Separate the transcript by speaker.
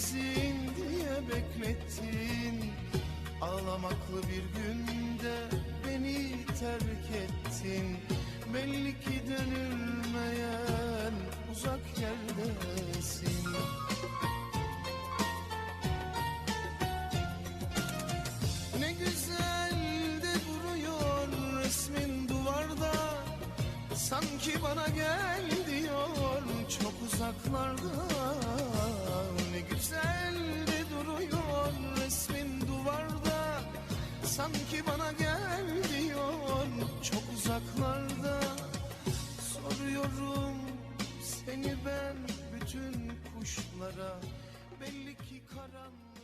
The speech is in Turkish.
Speaker 1: gelsin diye beklettin. Ağlamaklı bir günde beni terk ettin. Belli ki dönülmeyen uzak yerdesin. Ne güzel de duruyor resmin duvarda. Sanki bana gel diyor çok uzaklarda. bana gel diyor. Çok uzaklarda Soruyorum seni ben bütün kuşlara. Belli ki karanlık